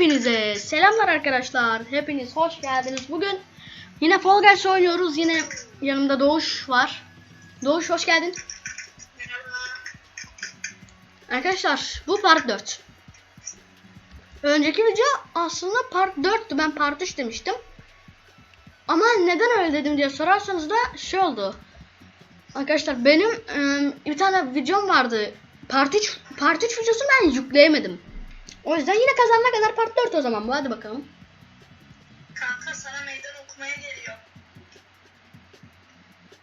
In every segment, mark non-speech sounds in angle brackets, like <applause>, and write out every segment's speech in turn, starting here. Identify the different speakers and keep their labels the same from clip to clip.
Speaker 1: Hepinize selamlar arkadaşlar. Hepiniz hoş geldiniz. Bugün yine Fall Guys oynuyoruz. Yine yanımda Doğuş var. Doğuş hoş geldin. Arkadaşlar bu part 4. Önceki video aslında part 4'tü. Ben part 3 demiştim. Ama neden öyle dedim diye sorarsanız da şey oldu. Arkadaşlar benim ıı, bir tane videom vardı. Part 3, part 3 videosu ben yükleyemedim. O yüzden yine kazanana kadar part 4 o zaman bu. Hadi bakalım.
Speaker 2: Kanka sana meydan okumaya geliyor.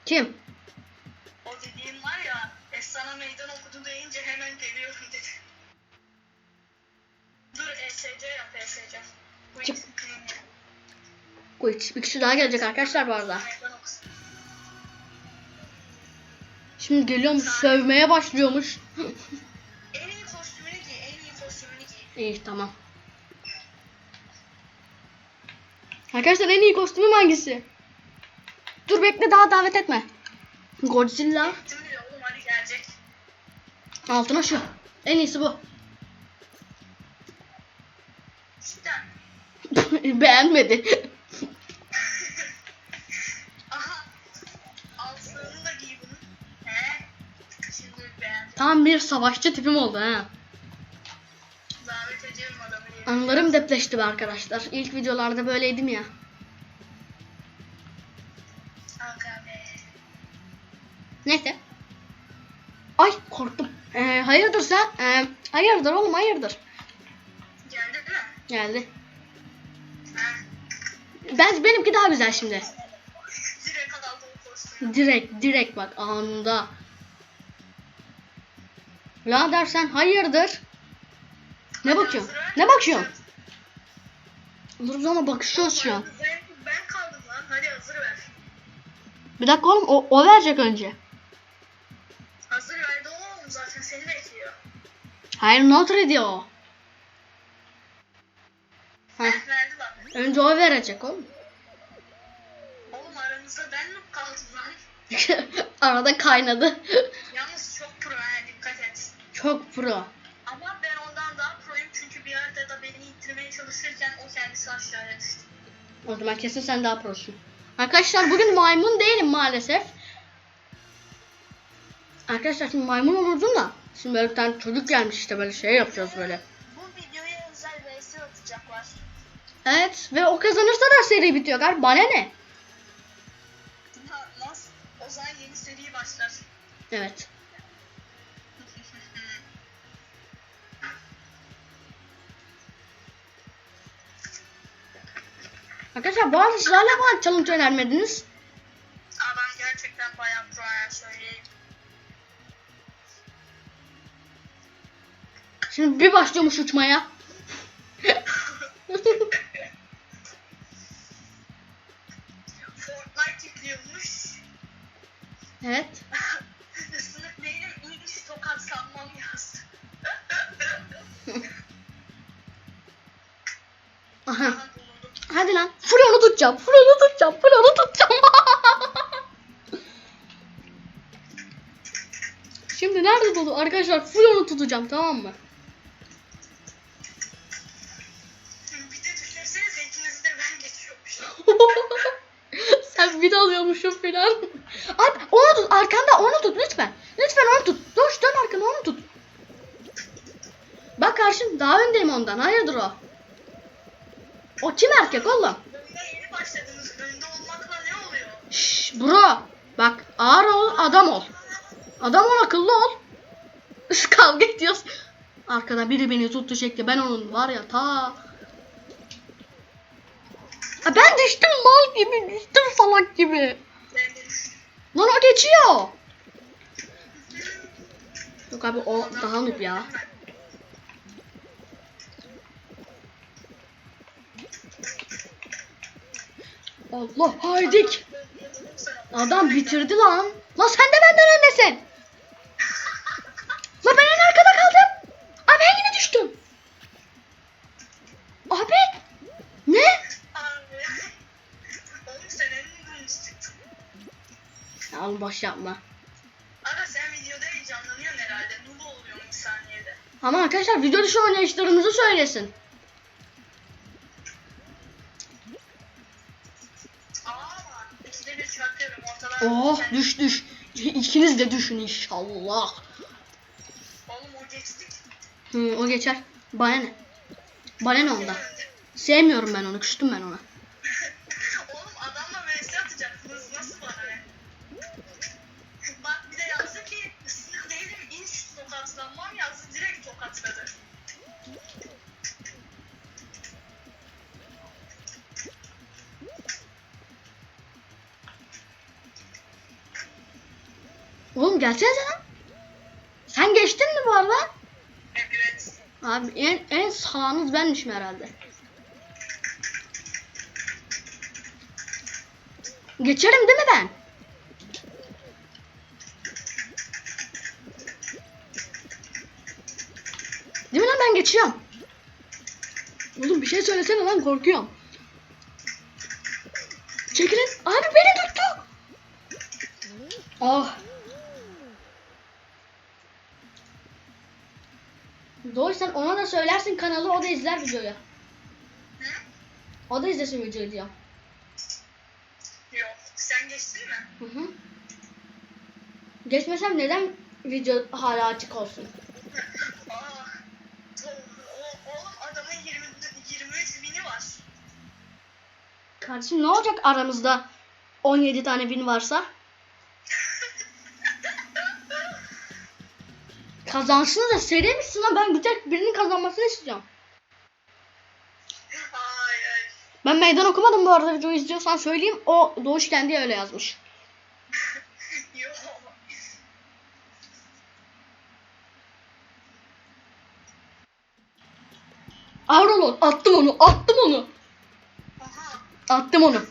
Speaker 1: Kim?
Speaker 2: O dediğin var ya, e sana meydan okudu deyince hemen geliyorum <laughs> dedi. Dur ESC yap ESC.
Speaker 1: Çık. Quick. Bir kişi daha gelecek arkadaşlar bu arada. Şimdi geliyormuş sövmeye başlıyormuş. <laughs>
Speaker 2: İyi
Speaker 1: tamam. Arkadaşlar en iyi kostümüm hangisi? Dur bekle daha davet etme. Godzilla.
Speaker 2: Ettim bile oğlum hadi gelecek.
Speaker 1: Altına şu. En iyisi bu. <laughs> Beğenmedi. Tam bir savaşçı tipim oldu ha. Anılarım depreşti be arkadaşlar. İlk videolarda böyleydim ya. Neyse. Ay korktum. Ee, hayırdır sen? Ee, hayırdır oğlum hayırdır.
Speaker 2: Geldi değil mi?
Speaker 1: Geldi.
Speaker 2: Ha.
Speaker 1: Ben benimki daha güzel şimdi.
Speaker 2: Direkt kostümü.
Speaker 1: Direkt direkt bak anında. La dersen hayırdır. Ne bakıyorsun? Ne bakıyorsun? Dur ama bakışıyoruz şu an.
Speaker 2: Ben, kaldım lan. Hadi hazır ver.
Speaker 1: Bir dakika oğlum o, o verecek önce.
Speaker 2: Hazır verdi oğlum zaten seni bekliyor.
Speaker 1: Hayır not ready o. Heh,
Speaker 2: verdi bak.
Speaker 1: önce o verecek oğlum.
Speaker 2: Oğlum aranızda ben mi kaldım lan? <laughs>
Speaker 1: Arada kaynadı.
Speaker 2: Yalnız çok pro ha dikkat et.
Speaker 1: Çok pro.
Speaker 2: İttirmeye çalışırken o kendisi aşağıya düştü.
Speaker 1: O zaman kesin sen daha prosun. Arkadaşlar bugün maymun değilim maalesef. Arkadaşlar şimdi maymun olurdum da. Şimdi böyle bir tane çocuk gelmiş işte böyle şey yapacağız böyle.
Speaker 2: Bu videoya özel vs atacaklar.
Speaker 1: Evet ve o kazanırsa da seri bitiyor galiba. Bana ne?
Speaker 2: Nasıl? O zaman yeni seri başlar.
Speaker 1: Evet. Arkadaşlar bazı sizlerle falan challenge önermediniz.
Speaker 2: Aa, ben gerçekten bayağı pro ya söyleyeyim.
Speaker 1: Şimdi bir başlıyormuş uçmaya.
Speaker 2: Fortnite yüklüyormuş.
Speaker 1: evet.
Speaker 2: Sınıf değilim ilk tokat sanmam yazdı.
Speaker 1: Aha. Hadi lan. Full onu tutacağım. Full onu tutacağım. Full onu tutacağım. <laughs> Şimdi nerede dolu? Arkadaşlar full onu tutacağım tamam mı?
Speaker 2: Bir de de. <laughs>
Speaker 1: Sen bir alıyormuşsun filan. Alp onu tut. Arkanda onu tut lütfen. Lütfen onu tut. Dur dön arkana onu tut. Bak karşım daha öndeyim ondan. Hayırdır o? O kim erkek oğlum?
Speaker 2: Yeni
Speaker 1: bro. Bak ağır ol adam ol. Adam ol akıllı ol. Kavga ediyoruz. Arkada biri beni tuttu şekli. Ben onun var ya ta. Ha ben düştüm mal gibi düştüm salak gibi. Lan o geçiyor. Yok abi o daha noob ya. Allah haydik. Adam bitirdi lan. Lan sen de benden öndesin. Lan ben en arkada kaldım. Abi ben yine düştüm. Abi. Ne?
Speaker 2: Oğlum
Speaker 1: boş yapma.
Speaker 2: Aga sen videoda heyecanlanıyorsun herhalde. Noob oluyorsun bir saniyede.
Speaker 1: Ama arkadaşlar video dışı oynayışlarımızı söylesin. Oh düş düş. İkiniz de düşün inşallah.
Speaker 2: Oğlum o geçtik.
Speaker 1: Hı, o geçer. Bana ne? Bana ne ondan? Sevmiyorum ben onu. Küstüm ben ona.
Speaker 2: Oğlum
Speaker 1: gelsene sen. Sen geçtin mi bu arada?
Speaker 2: Evet.
Speaker 1: Abi en, en sağınız benmişim herhalde. Geçerim değil mi ben? Değil mi lan ben geçiyorum. Oğlum bir şey söylesene lan korkuyorum. Çekilin. Abi beni tuttu. Ah. Doğru sen ona da söylersin kanalı o da izler videoyu. O da izlesin videoyu diyor.
Speaker 2: Yok. Sen geçtin mi?
Speaker 1: Hı hı. Geçmesem neden video hala açık olsun?
Speaker 2: Aa. O, o, oğlum adamın 20, 23 bini var.
Speaker 1: Kardeşim ne olacak aramızda 17 tane bin varsa? Kazansın da seri misin lan? Ben tek birinin kazanmasını istiyorum. Ben meydan okumadım bu arada videoyu izliyorsan söyleyeyim. O Doğuş kendi öyle yazmış. <laughs>
Speaker 2: Yok.
Speaker 1: Avrolon attım onu attım onu.
Speaker 2: Aha.
Speaker 1: Attım onu.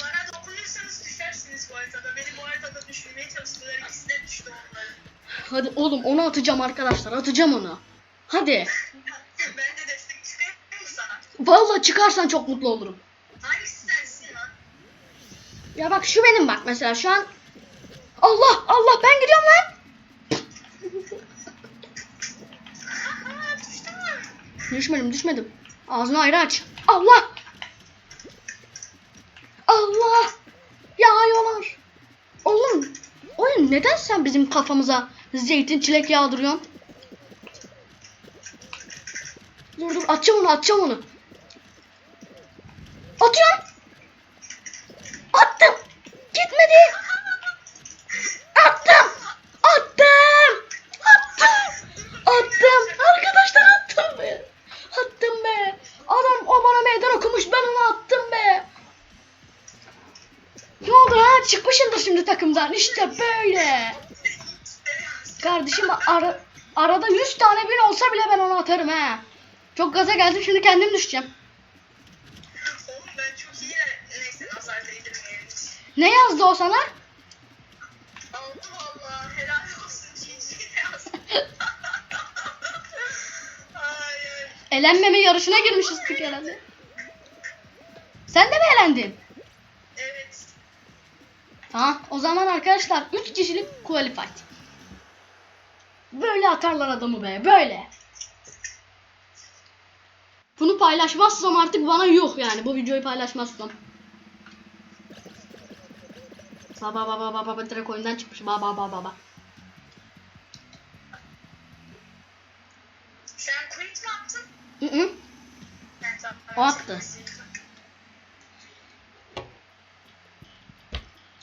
Speaker 2: Bana dokunursanız düşersiniz bu haritada. Beni bu haritada düşürmeye çalıştılar. İkisi de düştü onların.
Speaker 1: Hadi oğlum onu atacağım arkadaşlar atacağım onu. Hadi.
Speaker 2: ben de destek çıkayım mı sana?
Speaker 1: Vallahi çıkarsan çok mutlu olurum.
Speaker 2: Hangisi sensin lan?
Speaker 1: Ya bak şu benim bak mesela şu an. Allah Allah ben gidiyorum lan. Düşmedim düşmedim. Ağzını ayrı aç. Allah. Allah. Yağıyorlar. Oğlum. Oyun neden sen bizim kafamıza zeytin çilek yağdırıyorsun? Dur dur atacağım onu atacağım onu. Atıyorum. Attım. Gitmedi. Attım. Attım. Attım. Attım. Arkadaşlar attım be. Attım be. Adam o bana meydan okumuş. Ben onu attım be. Ne oldu ha? Çıkmışındır şimdi takımdan. İşte böyle. Kardeşim ara, arada 100 tane bin olsa bile ben onu atarım ha. Çok gaza geldim şimdi kendim düşeceğim. Ne yazdı o sana? Elenmeme yarışına girmişiz tık herhalde. Sen de mi elendin?
Speaker 2: Evet.
Speaker 1: Tamam. O zaman arkadaşlar 3 kişilik qualified. Böyle atarlar adamı be. Böyle. Bunu paylaşmazsam artık bana yuh yani. Bu videoyu paylaşmazsam. Baba baba baba baba direkt oyundan çıkmış. Baba baba baba.
Speaker 2: Sen quit mi attın?
Speaker 1: Hı hı. O attı.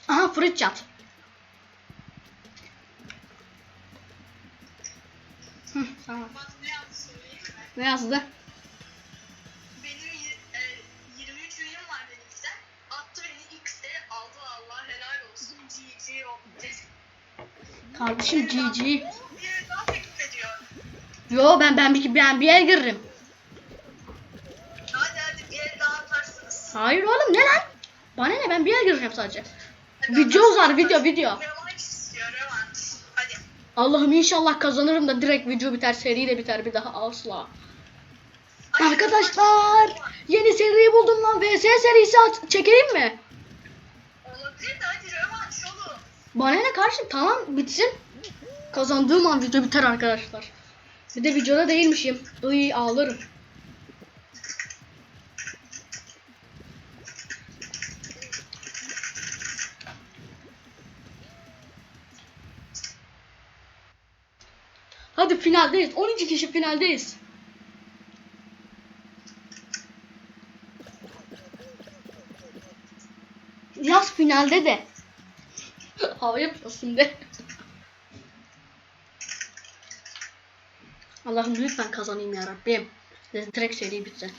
Speaker 1: Aha frit chat. Hı, tamam.
Speaker 2: Bak ne söyleyeyim mi?
Speaker 1: Ne yazdı?
Speaker 2: Benim e, 23 üyem var benimkiden. Attı beni X'e aldı Allah helal olsun. GG oldu.
Speaker 1: Kardeşim GG. Yo ben ben bir ben bir yere girerim.
Speaker 2: Hadi hadi bir yere daha atarsınız.
Speaker 1: Hayır oğlum ne lan? Bana ne ben bir yere gireceğim sadece. Video uzar video video. Allah'ım inşallah kazanırım da direkt video biter seri de biter bir daha asla. Arkadaşlar yeni seriyi buldum lan VS serisi aç- çekelim mi?
Speaker 2: Olabilir de hadi revanş oğlum.
Speaker 1: Bana ne kardeşim tamam bitsin. Kazandığım an video biter arkadaşlar. Bir de videoda değilmişim. Iy ağlarım. Finaldeyiz. 12 kişi finaldeyiz. Yaz finalde de. <laughs> Hava yapıyorsun de. Allah'ım lütfen kazanayım ya Rabbim. Direkt seri bitsin.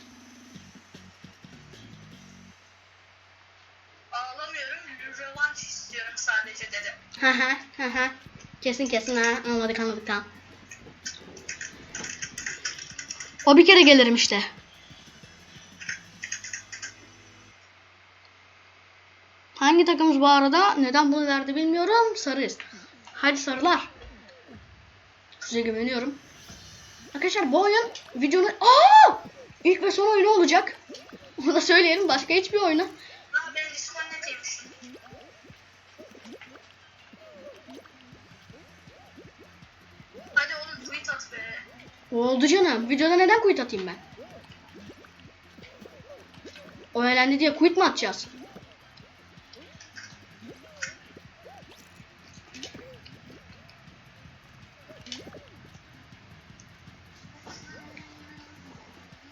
Speaker 2: Ağlamıyorum. Rövanş istiyorum sadece dedim.
Speaker 1: Hı hı hı hı. Kesin kesin ha. Anladık anladık tamam. O bir kere gelirim işte. Hangi takımız bu arada? Neden bunu verdi bilmiyorum. Sarıyız. Hadi sarılar. Size güveniyorum. Arkadaşlar bu oyun videonun... Aa! İlk ve son oyunu olacak. Onu da söyleyelim. Başka hiçbir oyunu. Oldu canım. Videoda neden quit atayım ben? O eğlendi diye quit mi atacağız?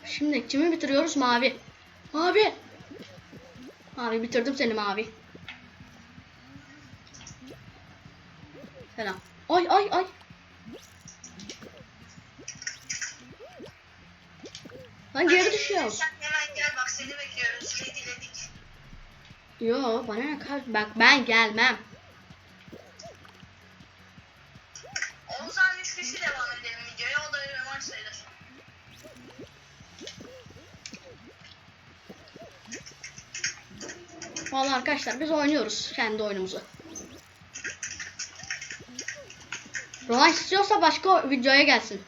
Speaker 1: Şimdi kimi bitiriyoruz? Mavi. Mavi. Mavi bitirdim seni mavi. Selam. Ay ay ay. Lan geri
Speaker 2: Hadi,
Speaker 1: düşüyoruz.
Speaker 2: Sen hemen gel bak seni bekliyoruz. Rediledik.
Speaker 1: Yo bana ne kar bak ben gelmem.
Speaker 2: O zaman 3 kişi devam edelim videoya. O da rövanş sayılır.
Speaker 1: Vallahi arkadaşlar biz oynuyoruz kendi oyunumuzu. Rövanş istiyorsa başka videoya gelsin.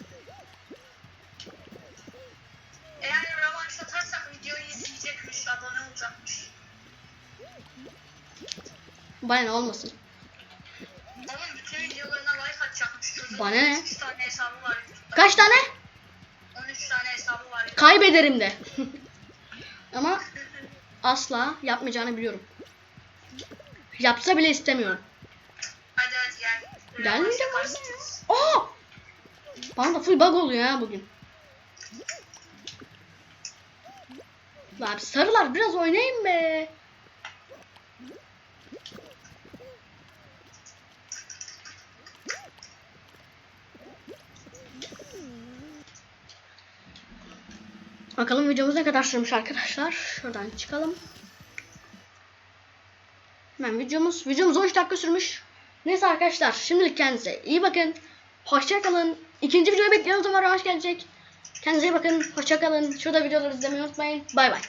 Speaker 1: Bana ne olmasın.
Speaker 2: Onun bütün videolarına like. Çocuğun
Speaker 1: Bana ne?
Speaker 2: 13 tane hesabı var.
Speaker 1: Kaç tane?
Speaker 2: 13 tane hesabı var.
Speaker 1: Kaybederim de. <laughs> Ama asla yapmayacağını biliyorum. Yapsa bile istemiyorum.
Speaker 2: Hadi hadi gel.
Speaker 1: Mi?
Speaker 2: yaparsınız.
Speaker 1: Aa! Bana da full bug oluyor ya bugün. Lan sarılar biraz oynayın be. Bakalım videomuz ne kadar sürmüş arkadaşlar. Şuradan çıkalım. Hemen videomuz, videomuz 13 dakika sürmüş. Neyse arkadaşlar şimdilik kendinize iyi bakın. Hoşça kalın. İkinci videoyu bekliyoruz ama hoş gelecek. Kendinize iyi bakın. Hoşça kalın. Şurada videoları izlemeyi unutmayın. Bay bay.